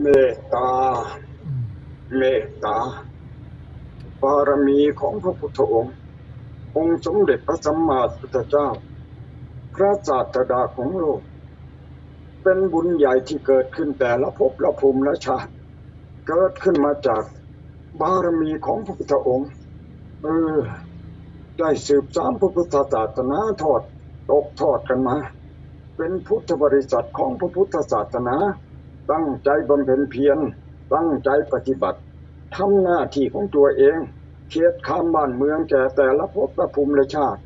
เมตตา เมตตาบารมีของพระพุทธองค์ องค์สมเด็จพระสัมมาสัมพุทธเจ้า พระศาสดาของโลก เป็นบุญใหญ่ที่เกิดขึ้นแต่ละภพละภูมิละชาติ เกิดขึ้นมาจากบารมีของพระพุทธองค์ เออ ได้สืบสานพระพุทธศาสนาทอด ตกทอดกันมา เป็นพุทธบริษัทของพระพุทธศาสนา ตั้งใจบำเพ็ญเพียร ตั้งใจปฏิบัติทำหน้าที่ของตัวเองเขตขามบ้านเมืองแก่แต่ละภพละภูมิละชาติ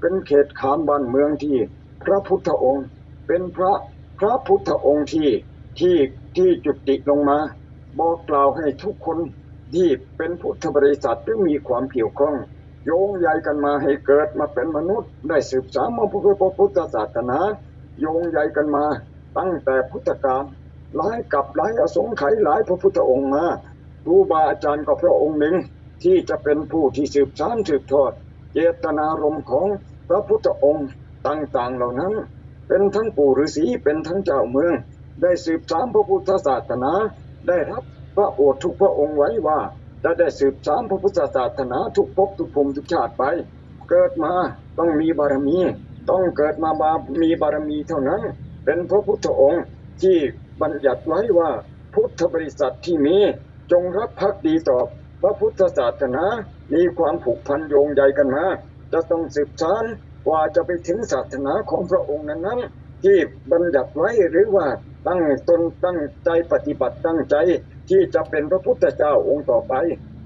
เป็นเขตขามบ้านเมืองที่พระพุทธองค์ เป็นพระพระพุทธองค์ที่ที่ที่จุติลงมา บอกกล่าวให้ทุกคนที่เป็นพุทธบริษัทที่มีความเกี่ยวข้อง โยงใยกันมาให้เกิดมาเป็นมนุษย์ได้สืบสานมาพุทธพุทธศาสนา โยงใยกันมา ตั้งแต่พุทธกาลหลายกับหลายอสงไขยหลายพระพุทธองค์มาครูบาอาจารย์ก็พระองค์หนึ่งที่จะเป็นผู้ที่สืบสานสืบทอด เจตนารมณ์ของพระพุทธองค์ต่างๆเหล่านั้น เป็นทั้งปู่ฤาษีเป็นทั้งเจ้าเมือง ได้สืบสานพระพุทธศาสนา ได้รับพระโอษฐ์ทุกพระองค์ไว้ว่าจะได้สืบสานพระพุทธศาสนาทุกภพทุกภูมิทุกชาติไป เกิดมาต้องมีบารมี ต้องเกิดมาบามีบารมีเท่านั้น เป็นพระพุทธองค์ที่บัญญัติไว้ว่าพุทธบริษัทที่มีจงรับภักดีต่อพระพุทธศาสนา มีความผูกพันโยงใยกันมา จะต้องสืบสานกว่าจะไปถึงศาสนาของพระองค์นั้นๆที่บัญญัติไว้หรือว่าตั้งตนตั้งใจปฏิบัติตั้งใจที่จะเป็นพระพุทธเจ้าองค์ต่อไป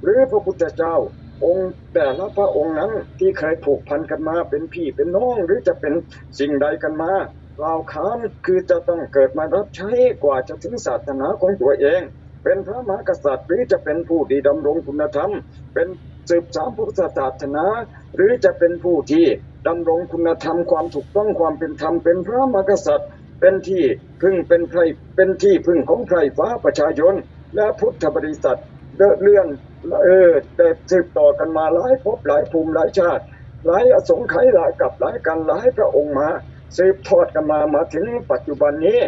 หรือพระพุทธเจ้า องค์แต่ละพระองค์นั้นที่เคยผูกพันกันมาเป็นพี่เป็นน้องหรือจะเป็นสิ่งใดกันมากล่าวขานคือจะต้องเกิดมารับใช้กว่าจะถึงศาสนาของตัวเอง เป็นพระมหากษัตริย์หรือจะเป็นผู้ดีดำรงคุณธรรม เป็นสืบสานพุทธศาสนา หรือจะเป็นผู้ที่ดำรงคุณธรรมความถูกต้องความเป็นธรรมเป็นพระมหากษัตริย์ เป็นที่พึ่งเป็นไพรเป็นที่พึ่งของไพรฟ้าประชาชนและพุทธบริษัท เดินเลื่อนเออแต่สืบต่อกันมาหลายภพหลายภูมิหลายชาติ หลายอสงไขยหลายกับหลายกันหลายพระองค์มาสืบทอดกันมามาถึงปัจจุบันนี้